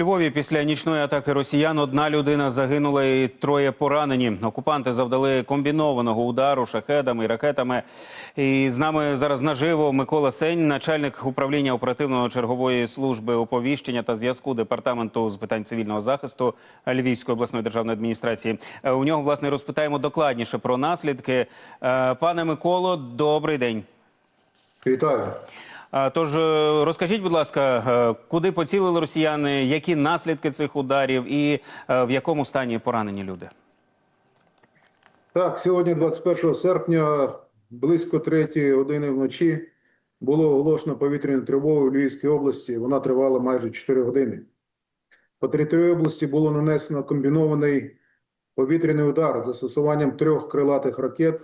Львові після нічної атаки росіян одна людина загинула і троє поранені. Окупанти завдали комбінованого удару шахедами і ракетами. І з нами зараз наживо Микола Сень, начальник управління оперативної чергової служби оповіщення та зв'язку департаменту з питань цивільного захисту Львівської обласної державної адміністрації. Е, У нього власне розпитаємо докладніше про наслідки. Е, Пане Миколо, добрий день. Вітаю. Тож е, розкажіть, будь ласка, е, куди поцілили росіяни, які наслідки цих ударів і е, в якому стані поранені люди? Так, сьогодні, 21 серпня, близько 3 години вночі, було оголошено повітряну тривогу в Львівській області. Вона тривала майже 4 години. По території області було нанесено комбінований повітряний удар з застосуванням трьох крилатих ракет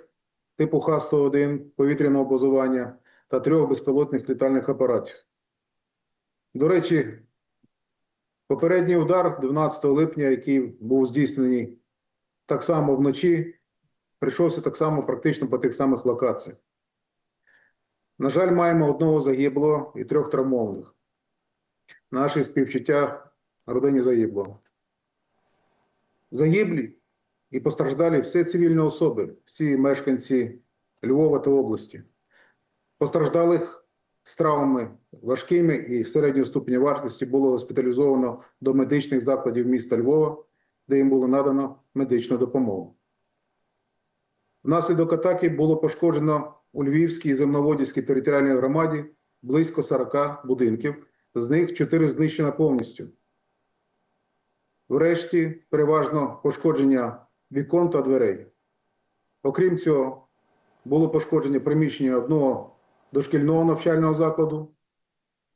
типу Х-101 повітряного базування та трьох безпілотних літальних апаратів. До речі, попередній удар 12 липня, який був здійснений так само вночі, прийшовся так само практично по тих самих локаціях. На жаль, маємо одного загиблого і трьох травмованих. Наші співчуття родині загиблого. Загиблі і постраждалі всі цивільні особи, всі мешканці Львова та області. Постраждалих з травмами важкими і середнього ступеня важкості було госпіталізовано до медичних закладів міста Львова, де їм було надано медичну допомогу. Внаслідок атаки було пошкоджено у Львівській і Земноводівській територіальній громаді близько 40 будинків, з них 4 знищено повністю. Врешті, переважно пошкодження вікон та дверей. Окрім цього, було пошкодження приміщення одного дошкільного навчального закладу,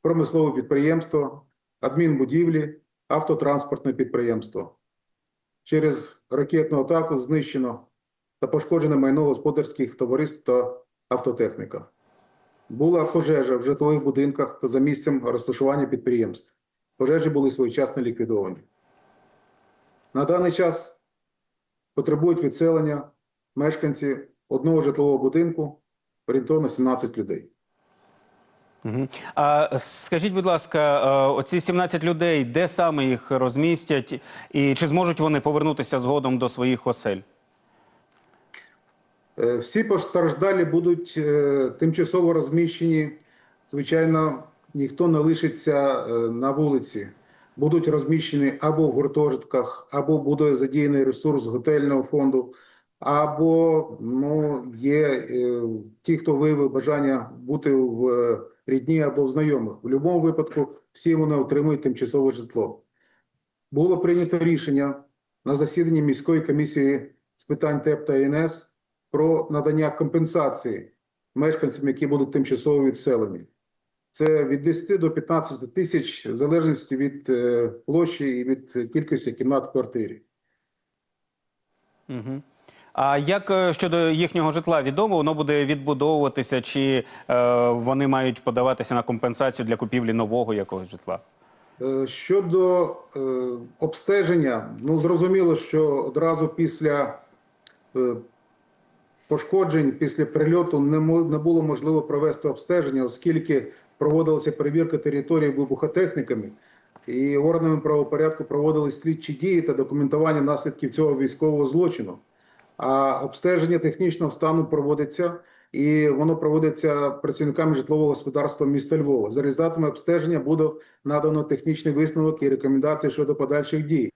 промислове підприємство, адмінбудівлі, автотранспортне підприємство. Через ракетну атаку знищено та пошкоджено майно господарських товариств та автотехніка. Була пожежа в житлових будинках та за місцем розташування підприємств. Пожежі були своєчасно ліквідовані. На даний час потребують відселення мешканці одного житлового будинку, орієнтовно 17 людей. Угу. А скажіть, будь ласка, е, оці 17 людей, де саме їх розмістять, і чи зможуть вони повернутися згодом до своїх осель? Е, Всі постраждалі будуть е, тимчасово розміщені. Звичайно, ніхто не лишиться на вулиці. Будуть розміщені або в гуртожитках, або буде задіяний ресурс готельного фонду, або ну, є е, ті, хто виявив бажання бути в рідні або в знайомих. В будь-якому випадку всі вони отримують тимчасове житло. Було прийнято рішення на засіданні міської комісії з питань ТЕП та ІНС про надання компенсації мешканцям, які будуть тимчасово відселені. Це від 10 до 15 тисяч, в залежності від е, площі і від кількості кімнат в квартирі. Угу. А як е, щодо їхнього житла відомо, воно буде відбудовуватися, чи е, вони мають подаватися на компенсацію для купівлі нового якогось житла? Е, Щодо е, обстеження, ну зрозуміло, що одразу після е, пошкоджень, після прильоту не, не було можливо провести обстеження, оскільки проводилася перевірка території вибухотехніками, і органами правопорядку проводили слідчі дії та документування наслідків цього військового злочину. А обстеження технічного стану проводиться, і воно проводиться працівниками житлового господарства міста Львова. За результатами обстеження буде надано технічний висновок і рекомендації щодо подальших дій.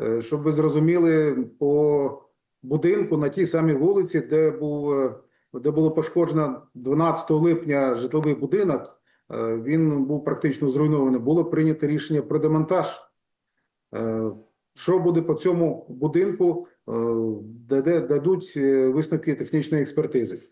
Е, Щоб ви зрозуміли, по будинку на тій самій вулиці, де був е, де було пошкоджено 12 липня житловий будинок, е, він був практично зруйнований. Було прийнято рішення про демонтаж. Що буде по цьому будинку, дадуть е, висновки технічної експертизи.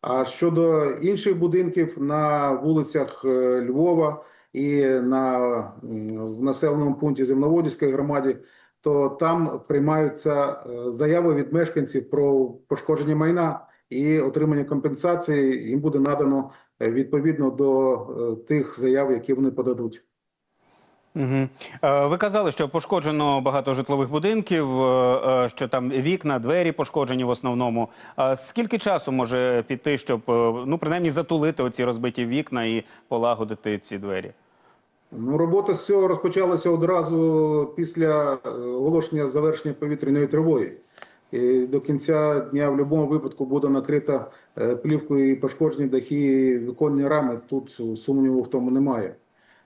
А щодо інших будинків на вулицях е, Львова і на в населеному пункті Земноводівської громаді, то там приймаються е, заяви від мешканців про пошкодження майна і отримання компенсації. Їм буде надано е, відповідно до е, тих заяв, які вони подадуть. Угу. Ви казали, що пошкоджено багато житлових будинків, е, е, що там вікна, двері пошкоджені в основному. Скільки часу може піти, щоб ну принаймні затулити оці розбиті вікна і полагодити ці двері? Ну, робота з цього розпочалася одразу після оголошення завершення повітряної тривоги. І до кінця дня в будь-якому випадку буде накрита плівкою і пошкоджені дахи, і віконні рами. Тут сумніву в тому немає.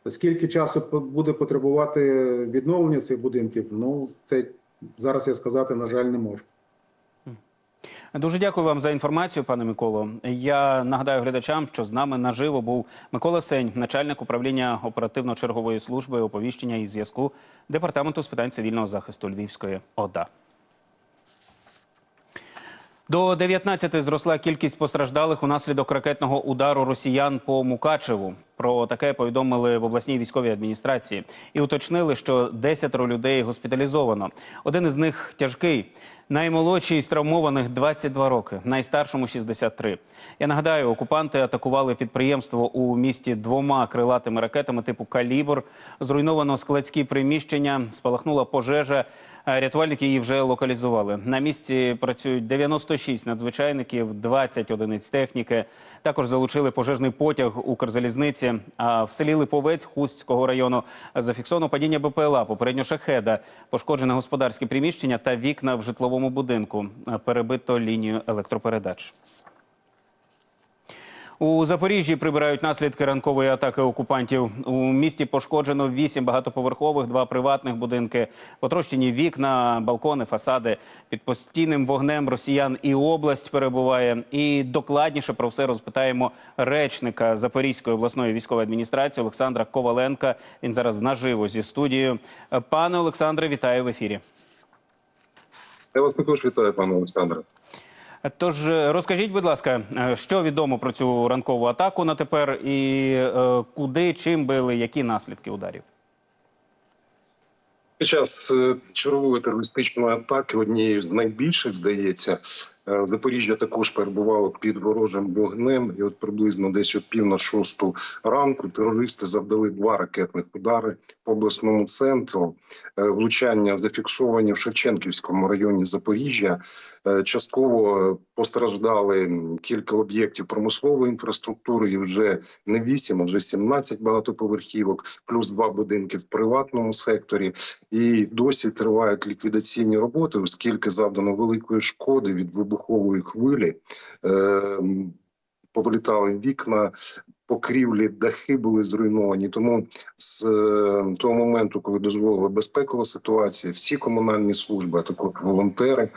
Скільки часу буде потребувати відновлення цих будинків? Ну, це зараз я сказати, на жаль, не можу. Дуже дякую вам за інформацію, пане Миколо. Я нагадаю глядачам, що з нами наживо був Микола Сень, начальник управління оперативно-чергової служби оповіщення і зв'язку департаменту з питань цивільного захисту Львівської ОДА. До 19 зросла кількість постраждалих унаслідок ракетного удару росіян по Мукачеву. Про таке повідомили в обласній військовій адміністрації і уточнили, що 10 людей госпіталізовано. Один із них тяжкий. Наймолодший з травмованих 22 роки, найстаршому 63. Я нагадаю, окупанти атакували підприємство у місті двома крилатими ракетами типу Калібр. Зруйновано складські приміщення, спалахнула пожежа. Е, Рятувальники її вже локалізували. На місці працюють 96 надзвичайників, 20 одиниць техніки. Також залучили пожежний потяг Укрзалізниці. А в селі Липовець Хустського району зафіксовано падіння БПЛА, попередньо шахеда, пошкоджене господарське приміщення та вікна в житловому будинку. Е, Перебито лінію електропередач. У Запоріжжі прибирають наслідки ранкової атаки окупантів. У місті пошкоджено вісім багатоповерхових, два приватних будинки, потрощені вікна, балкони, фасади. Під постійним вогнем росіян і область перебуває. І докладніше про все розпитаємо речника Запорізької обласної військової адміністрації Олександра Коваленка. Він зараз наживо зі студією. Пане Олександре, вітаю в ефірі. Я вас також вітаю, пане Олександре. Тож е, розкажіть, будь ласка, е, що відомо про цю ранкову атаку на тепер, і е, куди чим били, які наслідки ударів? Під час чергової терористичної атаки, однією з найбільших, здається, Запоріжжя також перебувало під ворожим вогнем. І от приблизно десь о пів на шосту ранку терористи завдали два ракетних удари по обласному центру. Е, Влучання зафіксовані в Шевченківському районі Запоріжжя. Е, Частково постраждали кілька об'єктів промислової інфраструктури. І вже не 8, а вже 17 багатоповерхівок, плюс два будинки в приватному секторі. І досі тривають ліквідаційні роботи, оскільки завдано великої шкоди від вибухової хвилі. Е, Повилітали вікна, покрівлі, дахи були зруйновані. Тому з е, того моменту, коли дозволила безпекова ситуація, всі комунальні служби, а також волонтери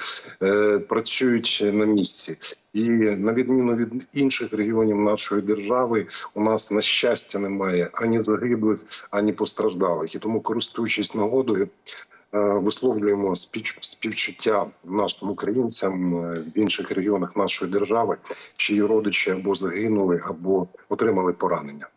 е, працюють на місці. І на відміну від інших регіонів нашої держави, у нас на щастя немає ані загиблих, ані постраждалих. І тому, користуючись нагодою, висловлюємо спіч- співчуття нашим українцям е, в інших регіонах нашої держави, чиї родичі або загинули, або отримали поранення.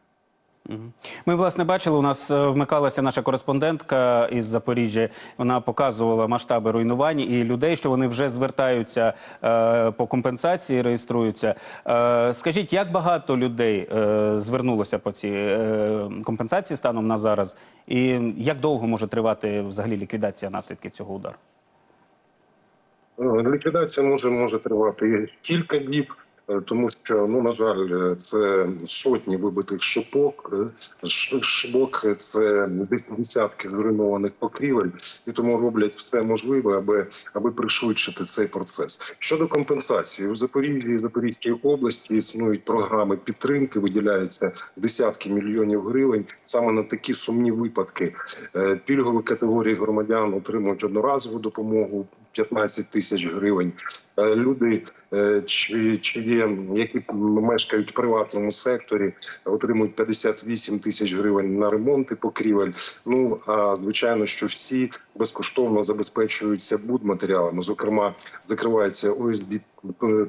Ми власне бачили. У нас е, вмикалася наша кореспондентка із Запоріжжя. Вона показувала масштаби руйнувань і людей, що вони вже звертаються е, по компенсації, реєструються. Е, скажіть, як багато людей е, звернулося по цій е, компенсації станом на зараз, і як довго може тривати взагалі ліквідація наслідків цього удару? Е, Ліквідація може може тривати кілька е, тому що ну на жаль, е, це сотні вибитих шипок. е, Шибок це десь десятки зруйнованих покрівель, і тому роблять все можливе, аби аби пришвидшити цей процес. Щодо компенсації у Запоріжжі і Запорізькій області існують програми підтримки, виділяються десятки мільйонів гривень саме на такі сумні випадки. Е, Пільгові категорії громадян отримують одноразову допомогу 15 тисяч гривень. Е, Люди, е, є, які мешкають в приватному секторі, отримують 58 тисяч гривень на ремонти покрівель. Ну а звичайно, що всі безкоштовно забезпечуються будматеріалами. Зокрема, закриваються ОСБ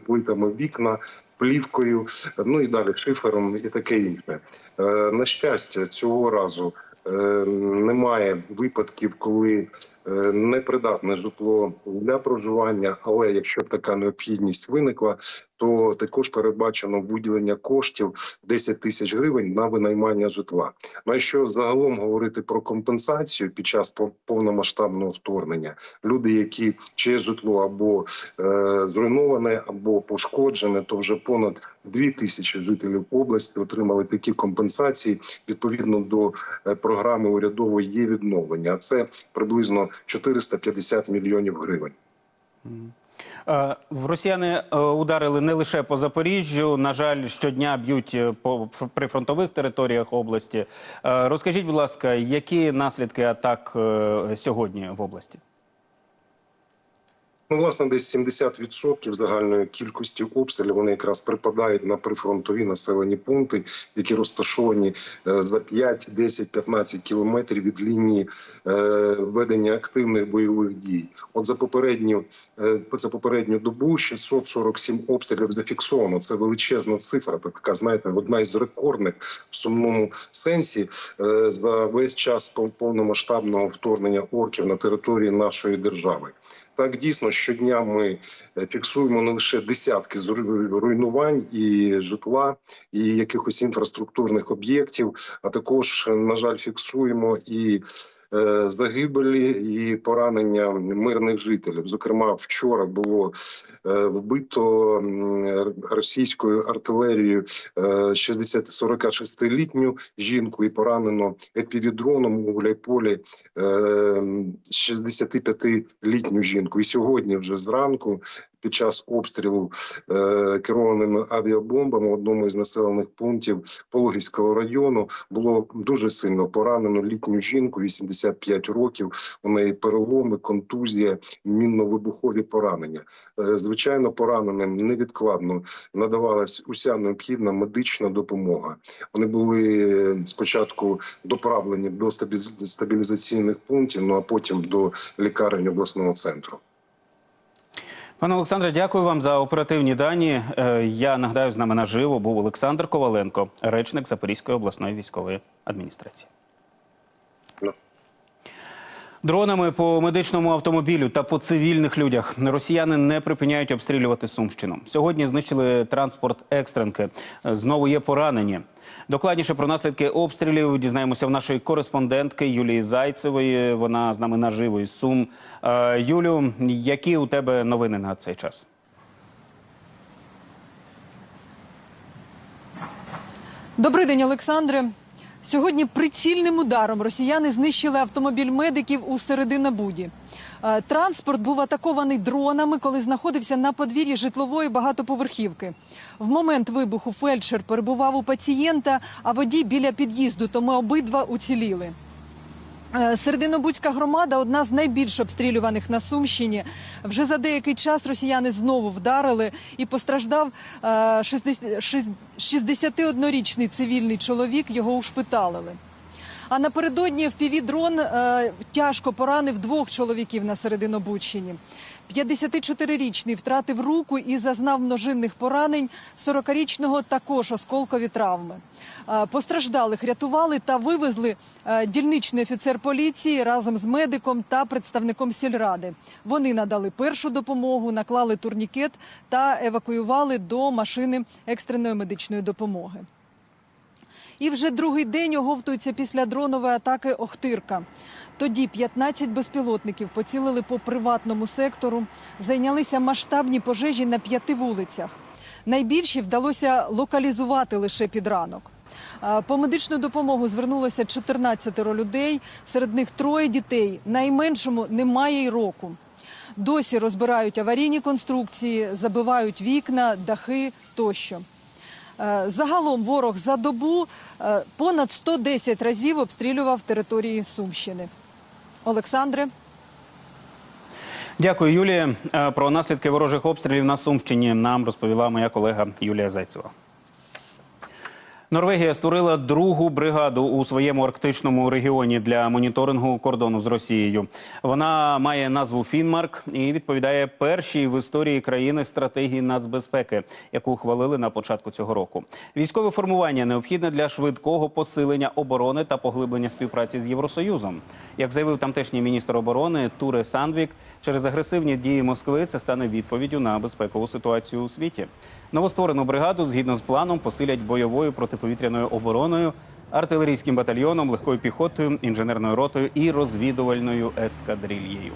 плитами вікна. Плівкою, ну і далі шифером і таке інше. Е, На щастя, цього разу е, немає випадків, коли е, непридатне житло для проживання. Але якщо така необхідність виникла, то також передбачено виділення коштів 10 тисяч гривень на винаймання житла. Ну а якщо загалом говорити про компенсацію під час пов- повномасштабного вторгнення, люди, які чиє житло або е, зруйноване, або пошкоджене, то вже понад 2 тисячі жителів області отримали такі компенсації відповідно до е, програми урядової є відновлення. А це приблизно 450 мільйонів гривень. Е, Росіяни е, ударили не лише по Запоріжжю. На жаль, щодня б'ють е, по прифронтових територіях області. Розкажіть, будь ласка, які наслідки атак сьогодні в області? Ну, власне, десь 70% загальної кількості обстрілів вони якраз припадають на прифронтові населені пункти, які розташовані е, за 5, 10, 15 кілометрів від лінії е, ведення активних бойових дій. От за попередню е, за попередню добу 647 обстрілів зафіксовано. Це величезна цифра. Така знаєте, одна із рекордних в сумному сенсі за весь час пов- повномасштабного вторгнення орків на території нашої держави. Так, дійсно, щодня ми е, фіксуємо не лише десятки руйнувань і житла, і якихось інфраструктурних об'єктів, а також, на жаль, фіксуємо і загибелі і поранення мирних жителів. Зокрема, вчора було е, вбито російською артилерією е, 60 46-літню жінку і поранено епідроном у Гуляйполі е, 65-літню жінку. І сьогодні, вже зранку, під час обстрілу е, керованими авіабомбами в одному із населених пунктів Пологівського району було дуже сильно поранено літню жінку, 85 років. У неї переломи, контузія, мінно-вибухові поранення. Е, звичайно, пораненим невідкладно надавалась уся необхідна медична допомога. Вони були спочатку доправлені до стабілізаційних пунктів, ну а потім до лікарень обласного центру. Пане Олександре, дякую вам за оперативні дані. Е, Я нагадаю, з нами наживо був Олександр Коваленко, речник Запорізької обласної військової адміністрації. Дронами по медичному автомобілю та по цивільних людях росіяни не припиняють обстрілювати Сумщину. Сьогодні знищили транспорт екстренки. Знову є поранені. Докладніше про наслідки обстрілів дізнаємося в нашої кореспондентки Юлії Зайцевої. Вона з нами наживо із Сум. Е, Юлю, які у тебе новини на цей час? Добрий день, Олександре. Сьогодні прицільним ударом росіяни знищили автомобіль медиків у Серединобуді. Е, Транспорт був атакований дронами, коли знаходився на подвір'ї житлової багатоповерхівки. В момент вибуху фельдшер перебував у пацієнта, а водій біля під'їзду, тому обидва уціліли. Е, Серединобудська громада одна з найбільш обстрілюваних на Сумщині. Вже за деякий час росіяни знову вдарили і постраждав е, 60 шість- 61-річний цивільний чоловік. Його ушпиталили. А напередодні впівдрон е, тяжко поранив двох чоловіків на Серединобудщині. 54-річний втратив руку і зазнав множинних поранень. 40-річного також осколкові травми. Е, Постраждалих рятували та вивезли е, дільничний офіцер поліції разом з медиком та представником сільради. Вони надали першу допомогу, наклали турнікет та евакуювали до машини екстреної медичної допомоги. І вже другий день оговтується після дронової атаки Охтирка. Тоді 15 безпілотників поцілили по приватному сектору, зайнялися масштабні пожежі на п'яти вулицях. Найбільші вдалося локалізувати лише під ранок. По медичну допомогу звернулося 14 людей, серед них троє дітей. Найменшому немає й року. Досі розбирають аварійні конструкції, забивають вікна, дахи тощо. Е, Загалом ворог за добу е, понад 110 разів обстрілював території Сумщини. Олександре. Дякую, Юлія. Е, Про наслідки ворожих обстрілів на Сумщині нам розповіла моя колега Юлія Зайцева. Норвегія створила другу бригаду у своєму арктичному регіоні для моніторингу кордону з Росією. Вона має назву Фінмарк і відповідає першій в історії країни стратегії нацбезпеки, яку ухвалили на початку цього року. Військове формування необхідне для швидкого посилення оборони та поглиблення співпраці з Євросоюзом. Як заявив тамтешній міністр оборони Туре Сандвік, через агресивні дії Москви це стане відповіддю на безпекову ситуацію у світі. Новостворену бригаду згідно з планом посилять бойовою протиповітряною обороною, артилерійським батальйоном, легкою піхотою, інженерною ротою і розвідувальною ескадрильєю.